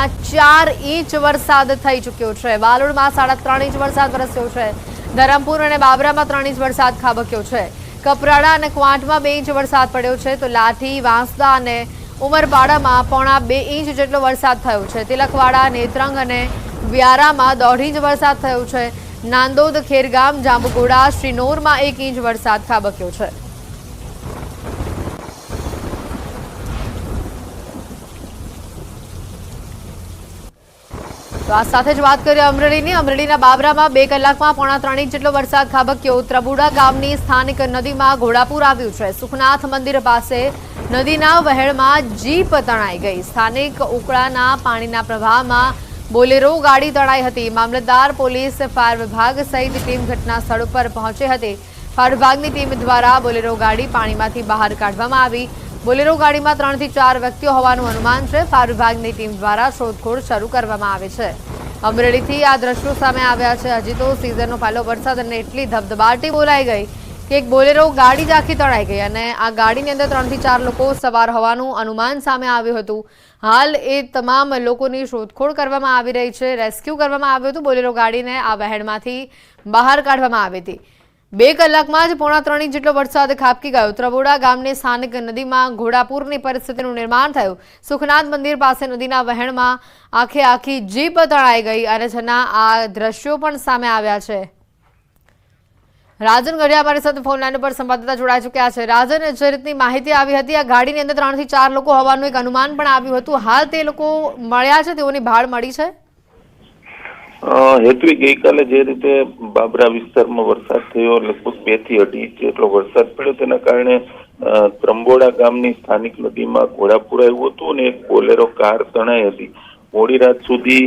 જિલ્લામાં ચાર ઇંચ વરસાદ થઈ ચૂક્યો છે. વાલોડમાં સાડા ત્રણ ઇંચ વરસાદ વરસ્યો છે. ધરમપુર અને બાબરામાં ત્રણ ઇંચ વરસાદ ખાબક્યો છે. કપરાડા અને ક્વાંટમાં બે ઇંચ વરસાદ પડ્યો છે તો લાઠી, વાંસદા અને ઉમરપાડામાં પોણા બે ઇંચ જેટલો વરસાદ થયો છે. તિલકવાડા, નેત્રંગ અને વ્યારામાં દોઢ ઇંચ વરસાદ થયો છે. નાંદોદ, ખેરગામ જાંબુગોડા શ્રીનોરમાં એક ઇંચ વરસાદ ખાબક્યો છે. તો આ સાથે જ વાત કરીએ અમરેલીની. અમરેલીના બાબરામાં બે કલાકમાં પોણા ત્રણ ઇંચ જેટલો વરસાદ ખાબક્યો. ત્રબુડા ગામની સ્થાનિક નદીમાં ઘોડાપુર આવ્યું છે. સુખનાથ મંદિર પાસે નદીના વહેણમાં જીપ તણાઈ ગઈ. સ્થાનિક ઉકળાના પાણીના પ્રવાહમાં બોલેરો ગાડી તણાઈ હતી. મામલતદાર, પોલીસ, ફાયર વિભાગ સહિત ટીમ ઘટના સ્થળ ઉપર પહોંચી હતી. ફાયર વિભાગની ટીમ દ્વારા બોલેરો ગાડી પાણીમાંથી બહાર કાઢવામાં આવી. બોલેરો ગાડીમાં ત્રણથી ચાર વ્યક્તિઓ હોવાનું અનુમાન છે. ફાયર વિભાગની ટીમ દ્વારા શોધખોળ શરૂ કરવામાં આવી છે. અમરેલીથી આ દ્રશ્યો સામે આવ્યા છે. હજી તો સિઝનનો પહેલો વરસાદ અને એટલી ધબધબાટી બોલાઈ ગઈ કે એક બોલેરો ગાડી જ આખી તણાઈ ગઈ અને આ ગાડીની અંદર ત્રણથી ચાર લોકો સવાર હોવાનું અનુમાન સામે આવ્યું હતું. હાલ એ તમામ લોકોની શોધખોળ કરવામાં આવી રહી છે. રેસ્ક્યુ કરવામાં આવ્યું હતું. બોલેરો ગાડીને આ વહેણમાંથી બહાર કાઢવામાં આવી હતી. બે કલાકમાં જ પોણા ત્રણ ઇંચ જેટલો વરસાદ ખાબકી ગયો. ત્રબોડા ગામની સ્થાનિક નદીમાં ઘોડાપૂરની પરિસ્થિતિનું નિર્માણ થયું. સુખનાથ મંદિર પાસે નદીના વહેણમાં આખે આખી જીપ તણાઈ ગઈ અને જેના આ દ્રશ્યો પણ સામે આવ્યા છે. રાજન ગઢિયા અમારી સાથે ફોન લાઈન ઉપર સંવાદદાતા જોડાઈ ચૂક્યા છે. રાજન, જે રીતની માહિતી આવી હતી, આ ગાડીની અંદર ત્રણથી ચાર લોકો હોવાનું એક અનુમાન પણ આવ્યું હતું. હાલ તે લોકો મળ્યા છે, તેઓની ભાળ મળી છે? હેતવી ગઈકાલે જે રીતે બાબરા વિસ્તારમાં વરસાદ થયો, લગભગ બેથી અઢી ઇંચ જેટલો વરસાદ પડ્યો, તેના કારણે ત્રંબોડા ગામની સ્થાનિક નદીમાં ઘોડાપુર આવ્યું હતું અને એક બોલેરો કાર તણાઈ હતી. મોડી રાત સુધી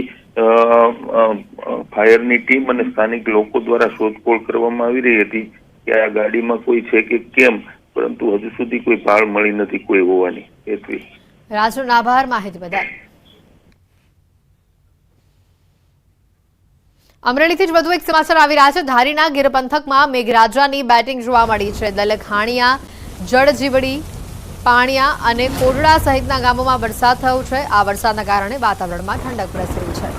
ફાયરની ટીમ અને સ્થાનિક લોકો દ્વારા શોધખોળ કરવામાં આવી રહી હતી કે આ ગાડીમાં કોઈ છે કે કેમ, પરંતુ હજુ સુધી કોઈ ભાળ મળી નથી કોઈ હોવાની. હેતવી રાજનો આભાર, માહિતી બદલ. અમરેલીથી જ વધુ એક સમાચાર આવી રહ્યા છે. ધારીના ગીર પંથકમાં મેઘરાજાની બેટિંગ જોવા મળી છે. દલખાણિયા જળજીવડી, પાણિયા અને કોરડા સહિતના ગામોમાં વરસાદ થયો છે. આ વરસાદના કારણે વાતાવરણમાં ઠંડક પ્રસરી છે.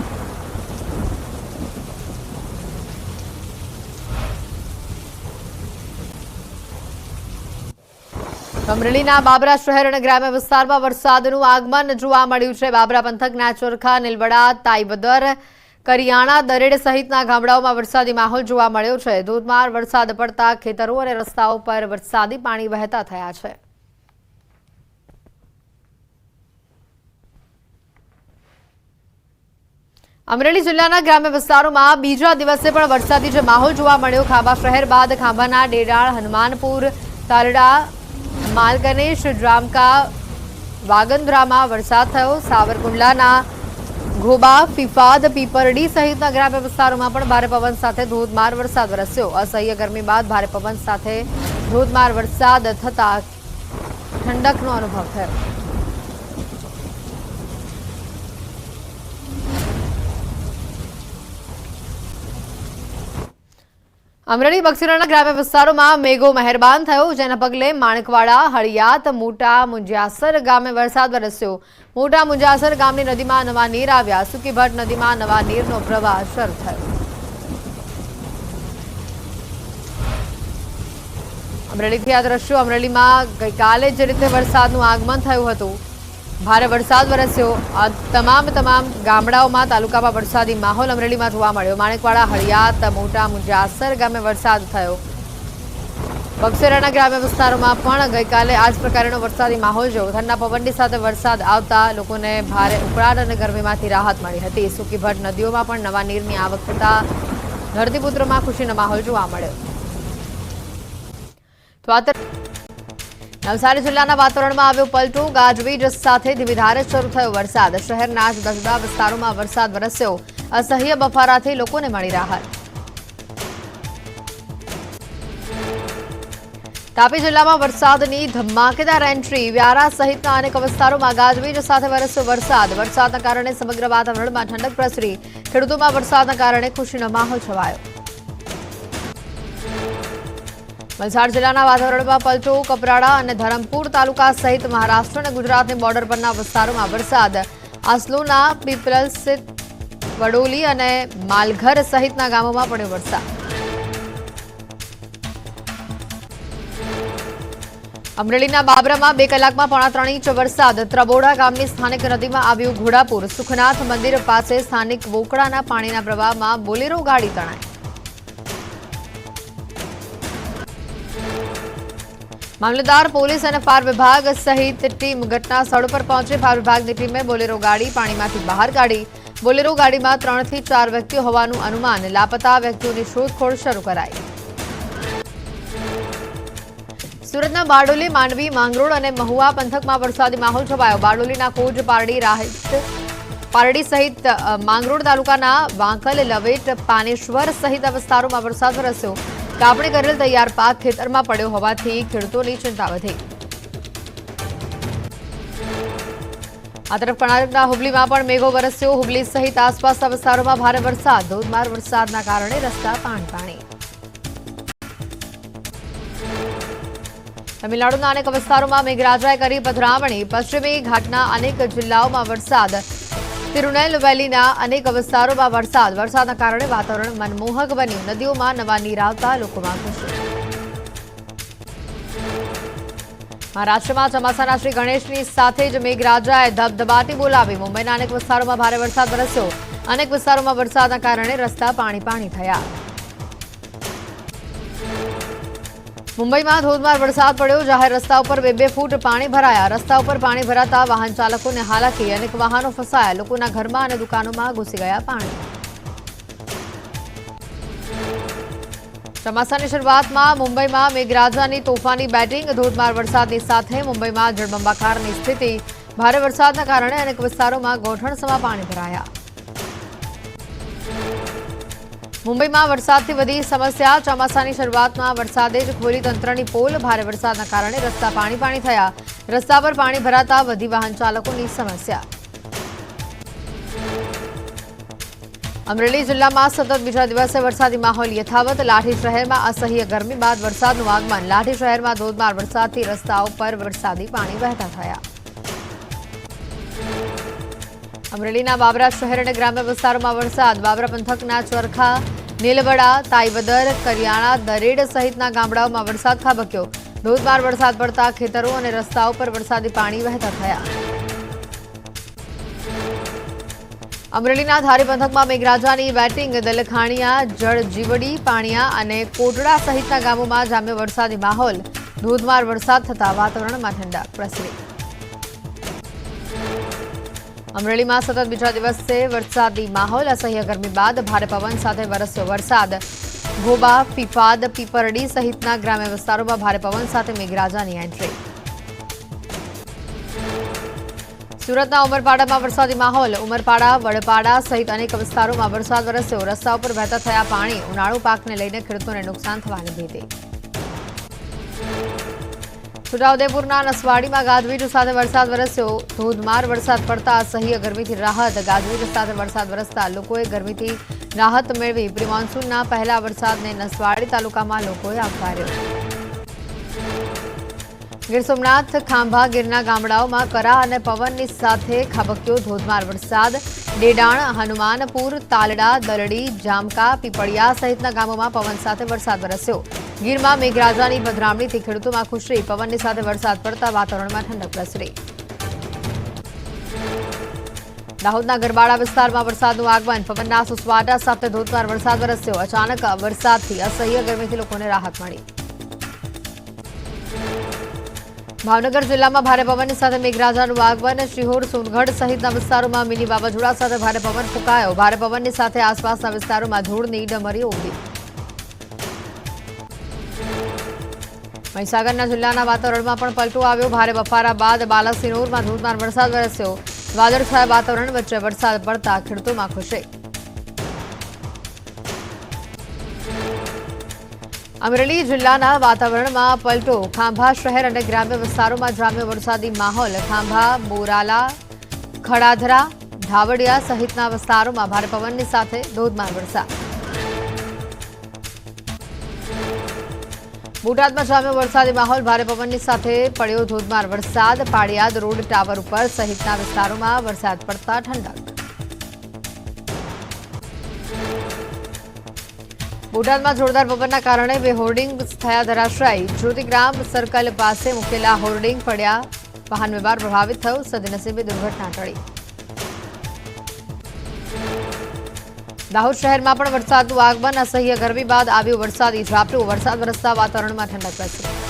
અમરેલીના બાબરા શહેર અને ગ્રામ્ય વિસ્તારમાં વરસાદનું આગમન જોવા મળ્યું છે. બાબરા પંથકના ચોરખા, નીલવડા તાઈબદર કરિયાણા, દરેડ સહિતના ગામડાઓમાં વરસાદી માહોલ જોવા મળ્યો છે. ધોધમાર વરસાદ પડતા ખેતરો અને રસ્તાઓ પર વરસાદી પાણી વહેતા થયા છે. અમરેલી જિલ્લાના ગ્રામ્ય વિસ્તારોમાં બીજા દિવસે પણ વરસાદી જે માહોલ જોવા મળ્યો, ખાંભા શહેર બાદ ખાંભાના ડેડાળ હનુમાનપુર તારડા માલગનેશ ડ્રામકા વાગંદ્રામાં વરસાદ થયો. સાવરકુંડલાના ઘોબા ફિફાદ, પીપરડી સહિતના ગ્રામ્ય વિસ્તારોમાં પણ ભારે પવન સાથે ધોધમાર વરસાદ વરસ્યો. અસહ્ય ગરમી બાદ ભારે પવન સાથે ધોધમાર વરસાદ થતા ઠંડકનો અનુભવ થયો. અમરેલી બક્સરાના ગ્રામ્ય વિસ્તારોમાં મેઘો મહેરબાન થયો, જેના પગલે માણકવાડા હળિયાત મોટા મુંજાસર ગામે વરસાદ વરસ્યો. મોટા મુંજાસર ગામની નદીમાં નવા નીર આવ્યા. સુકીભટ નદીમાં નવા નીરનો પ્રવાહ શરૂ થયો. અમરેલીથી આ દ્રશ્યો અમરેલીમાં ગઈકાલે જે રીતે વરસાદનું આગમન થયું હતું ભારે વરસાદ વરસ્યો. તમામ તમામ ગામડાઓમાં, તાલુકામાં વરસાદી માહોલ અમરેલીમાં જોવા મળ્યો. માણેકવાડા હળિયાત મોટા મુંજાસર ગામે વરસાદ થયો. બક્સેરાના ગ્રામ્ય વિસ્તારોમાં પણ ગઈકાલે આ જ પ્રકારનો વરસાદી માહોલ જોયો. ઠંડા પવનની સાથે વરસાદ આવતા લોકોને ભારે ઉકળાટ અને ગરમીમાંથી રાહત મળી હતી. સુકીભટ નદીઓમાં પણ નવા નીરની આવક થતા ધરતીપુત્રોમાં ખુશીનો માહોલ જોવા મળ્યો. તો નવસારી જિલ્લાના વાતાવરણમાં આવ્યો પલટો. ગાજવીજ સાથે ધીમીધારે શરૂ થયો વરસાદ. શહેરના જુદા જુદા વિસ્તારોમાં વરસાદ વરસ્યો. અસહ્ય બફારાથી લોકોને મળી રાહત. તાપી જિલ્લામાં વરસાદની ધમાકેદાર એન્ટ્રી. વ્યારા સહિતના અનેક વિસ્તારોમાં ગાજવીજ સાથે વરસ્યો વરસાદ. વરસાદના કારણે સમગ્ર વાતાવરણમાં ઠંડક પ્રસરી. ખેડૂતોમાં વરસાદના કારણે ખુશીનો માહોલ છવાયો. વલસાડ જિલ્લાના વાતાવરણમાં પલટો, કપરાડા અને ધરમપુર તાલુકા સહિત મહારાષ્ટ્ર અને ગુજરાતની બોર્ડર પરના વિસ્તારોમાં વરસાદ. આસલુના પીપલ્સ વડોલી અને માલઘર સહિતના ગામોમાં પડ્યો વરસાદ. અમરેલીના બાબરામાં બે કલાકમાં પોણા ત્રણ ઇંચ વરસાદ. ત્રબોડા ગામની સ્થાનિક નદીમાં આવ્યું ઘોડાપુર. સુખનાથ મંદિર પાસે સ્થાનિક વોકડાના પાણીના પ્રવાહમાં બોલેરો ગાડી તણાઈ. મામલતદાર, પોલીસ અને ફાયર વિભાગ સહિત ટીમ ઘટના સ્થળ પર પહોંચી. ફાયર વિભાગની ટીમે બોલેરો ગાડી પાણીમાંથી બહાર કાઢી. બોલેરો ગાડીમાં ત્રણથી ચાર વ્યક્તિઓ હોવાનું અનુમાન લાપતા વ્યક્તિઓની શોધખોળ શરૂ કરાઈ. સુરતના બારડોલી, માંડવી, માંગરોળ અને મહુવા પંથકમાં વરસાદી માહોલ છવાયો. બારડોલીના કોજ પારડી રાહિત પારડી સહિત માંગરોળ તાલુકાના વાંકલ લવેટ, પાનેશ્વર સહિત વિસ્તારોમાં વરસાદ વરસ્યો. કાપણી કરેલ તૈયાર પાક ખેતરમાં પડ્યો હોવાથી ખેડૂતોની ચિંતા વધી. આ તરફ કર્ણાટકના હુબલીમાં પણ મેઘો વરસ્યો. હુબલી સહિત આસપાસના વિસ્તારોમાં ભારે વરસાદ. ધોધમાર વરસાદના કારણે રસ્તા પાણી તમિલનાડુના અનેક વિસ્તારોમાં મેઘરાજાએ કરી પધરામણી. પશ્ચિમી ઘાટના અનેક જિલ્લાઓમાં વરસાદ. તિરુનેલવેલીના અનેક વિસ્તારોમાં વરસાદ. વરસાદના કારણે વાતાવરણ મનમોહક બન્યું. નદીઓમાં નવા નીર આવતા લોકોમાં ખુશી. મહારાષ્ટ્રમાં ચોમાસાના શ્રી ગણેશની સાથે જ મેઘરાજાએ ધબધબાટી બોલાવી. મુંબઈના અનેક વિસ્તારોમાં ભારે વરસાદ વરસ્યો. અનેક વિસ્તારોમાં વરસાદના કારણે રસ્તા પાણી પાણી થયા. મુંબઈમાં ધોધમાર વરસાદ પડ્યો. જાહેર રસ્તા ઉપર બે બે ફૂટ પાણી ભરાયા. રસ્તા ઉપર પાણી ભરાતા વાહન ચાલકોને હાલાકી. અનેક વાહનો ફસાયા. લોકોના ઘરમાં અને દુકાનોમાં ઘૂસી ગયા પાણી. ચોમાસાની શરૂઆતમાં મુંબઈમાં મેઘરાજાની તોફાની બેટિંગ, ધોધમાર વરસાદની સાથે મુંબઈમાં જળબંબાકારની સ્થિતિ. ભારે વરસાદના કારણે અનેક વિસ્તારોમાં ગોઠણસમાં પાણી ભરાયા. મુંબઈમાં વરસાદથી વધી સમસ્યા, ચોમાસાની શરૂઆતમાં વરસાદે જ ખોલી તંત્રની પોલ. ભારે વરસાદના કારણે રસ્તા પાણી પાણી થયા. રસ્તા પર પાણી ભરાતા વધી વાહન ચાલકોની સમસ્યા. અમરેલી જિલ્લામાં સતત બીજા દિવસે વરસાદી માહોલ યથાવત. લાઠી શહેરમાં અસહ્ય ગરમી બાદ વરસાદનું આગમન. લાઠી શહેરમાં ધોધમાર વરસાદથી રસ્તાઓ પર વરસાદી પાણી વહેતા થયા. અમરેલીના બાબરા શહેર અને ગ્રામ્ય વિસ્તારોમાં વરસાદ. બાબરા પંથકના ચોરખા નીલવડા તાઈવદર કરિયાણા, દરેડ સહિતના ગામડાઓમાં વરસાદ ખાબક્યો. ધોધમાર વરસાદ પડતા ખેતરો અને રસ્તાઓ પર વરસાદી પાણી વહેતા થયા. અમરેલીના ધારી પંથકમાં મેઘરાજાની બેટિંગ, દલખાણીયા જળજીવડી પાણીયા અને કોટડા સહિતના ગામોમાં જામ્યો વરસાદી માહોલ. ધોધમાર વરસાદ થતા વાતાવરણમાં ઠંડા. પ્રસરી અમરેલીમાં સતત બીજા દિવસે વરસાદી માહોલ. અસહ્ય ગરમી બાદ ભારે પવન સાથે વરસ્યો વરસાદ. ગોબા, પીપાદ, પીપરડી સહિતના ગ્રામ્ય વિસ્તારોમાં ભારે પવન સાથે મેઘરાજાની એન્ટ્રી. સુરતના ઉમરપાડામાં વરસાદી માહોલ. ઉમરપાડા, વડપાડા સહિત અનેક વિસ્તારોમાં વરસાદ વરસ્યો. રસ્તા ઉપર વહેતા થયા પાણી. ઉનાળુ પાકને લઈને ખેડૂતોને નુકસાન થવાની ભીતિ. છોટાઉદેપુરના નસવાડીમાં ગાજવીજ સાથે વરસાદ વરસ્યો. ધોધમાર વરસાદ પડતા અસહ્ય ગરમીથી રાહત. ગાજવીજ સાથે વરસાદ વરસતા લોકોએ ગરમીથી રાહત મેળવી. પ્રી મોન્સૂનના પહેલા વરસાદને નસવાડી તાલુકામાં લોકોએ આવકાર્યો. ગીર સોમનાથ, ખાંભા, ગીરના ગામડાઓમાં કરા અને પવનની સાથે ખાબક્યો ધોધમાર વરસાદ. ડેડાણ, હનુમાનપુર, તાલડા દલડી જામકા, પીપળિયા સહિતના ગામોમાં પવન સાથે વરસાદ વરસ્યો. ગીરમાં મેઘરાજાની પધરામણીથી ખેડૂતોમાં ખુશી પવનની સાથે વરસાદ પડતા વાતાવરણમાં ઠંડક પ્રસરી. દાહોદના ગરબાડા વિસ્તારમાં વરસાદનું આગમન. પવનના સુસવાટા સાથે ધોધમાર વરસાદ વરસ્યો. અચાનક વરસાદથી અસહ્ય ગરમીથી લોકોને રાહત મળી. ભાવનગર જિલ્લામાં ભારે પવનની સાથે મેઘરાજાનું આગમન. શિહોર, સોનગઢ સહિતના વિસ્તારોમાં મિની વાવાઝોડા સાથે ભારે પવન ફૂંકાયો. ભારે પવનની સાથે આસપાસના વિસ્તારોમાં ધૂળની ડમરી ઉડી મહીસાગરના જિલ્લાના વાતાવરણમાં પણ પલટો આવ્યો. ભારે બફારા બાદ બાલાસિનોરમાં ધોધમાર વરસાદ વરસ્યો. વાદળછાયા વાતાવરણ વચ્ચે વરસાદ પડતા ખેડૂતોમાં ખુશી. અમરેલી જિલ્લાના વાતાવરણમાં પલટો. ખાંભા શહેર અને ગ્રામ્ય વિસ્તારોમાં જામ્યો વરસાદી માહોલ. ખાંભા, બોરાલા, ખડાધરા, ધાવડિયા સહિતના વિસ્તારોમાં ભારે પવનની સાથે ધોધમાર વરસાદ. બોટાદમાં જામ્યો વરસાદી માહોલ. ભારે પવનની સાથે પડ્યો ધોધમાર વરસાદ. પાળિયાદ રોડ ટાવર ઉપર સહિતના વિસ્તારોમાં વરસાદ પડતા ઠંડક. બોટાદમાં જોરદાર પવનના કારણે બે હોર્ડિંગ થયા ધરાશાયી. જ્યોતિગ્રામ સર્કલ પાસે મૂકેલા હોર્ડિંગ પડ્યા. વાહન વ્યવહાર પ્રભાવિત થયો. સદનસીબે દુર્ઘટના ટળી. દાહોદ શહેરમાં પણ વરસાદનું આગમન. અસહ્ય ગરમી બાદ આવ્યું વરસાદી. ઝાપટું વરસાદ વરસતા વાતાવરણમાં ઠંડક પ્રસરી.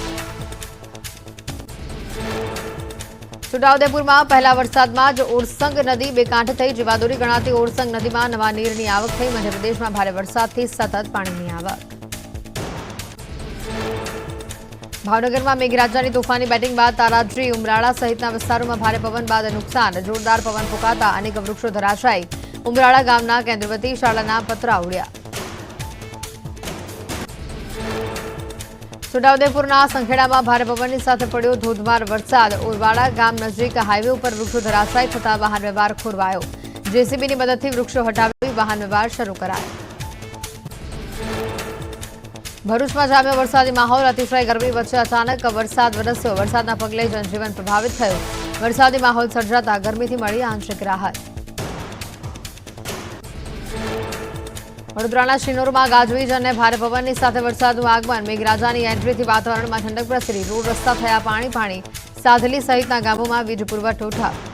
છોટાઉદેપુરમાં પહેલા વરસાદમાં જ ઓરસંગ નદી બે કાંઠે થઈ જીવાદોરી ગણાતી ઓરસંગ નદીમાં નવા નીરની આવક થઈ. મધ્યપ્રદેશમાં ભારે વરસાદથી સતત પાણીની આવક. ભાવનગરમાં મેઘરાજાની તોફાની બેટિંગ બાદ તારાજી ઉમરાળા સહિતના વિસ્તારોમાં ભારે પવન બાદ નુકસાન. જોરદાર પવન ફૂંકાતા અનેક વૃક્ષો ધરાશાયી. ઉમરાળા ગામના કેન્દ્રવતી શાળાના પતરા ઉડ્યા. છોટાઉદેપુરના સંખેડામાં ભારે પવનની સાથે પડ્યો ધોધમાર વરસાદ. ઉરવાડા ગામ નજીક હાઈવે ઉપર વૃક્ષો ધરાશાય થતા વાહન વ્યવહાર ખોરવાયો. જેસીબીની મદદથી વૃક્ષો હટાવી વાહન વ્યવહાર શરૂ કરાયો. ભરૂચમાં જામ્યો વરસાદી માહોલ. અતિશય ગરમી વચ્ચે અચાનક વરસાદ વરસ્યો. વરસાદના પગલે જનજીવન પ્રભાવિત થયું. વરસાદી માહોલ સર્જાતા ગરમીથી મળી આંશિક રાહત. વડોદરાના શિનોરમાં ગાજવીજ અને ભારે પવનની સાથે વરસાદનું આગમન. મેઘરાજાની એન્ટ્રીથી વાતાવરણમાં ઠંડક પ્રસરી. રોડ રસ્તા થયા પાણી પાણી. સાધલી સહિતના ગામોમાં વીજ પુરવઠો ઠપ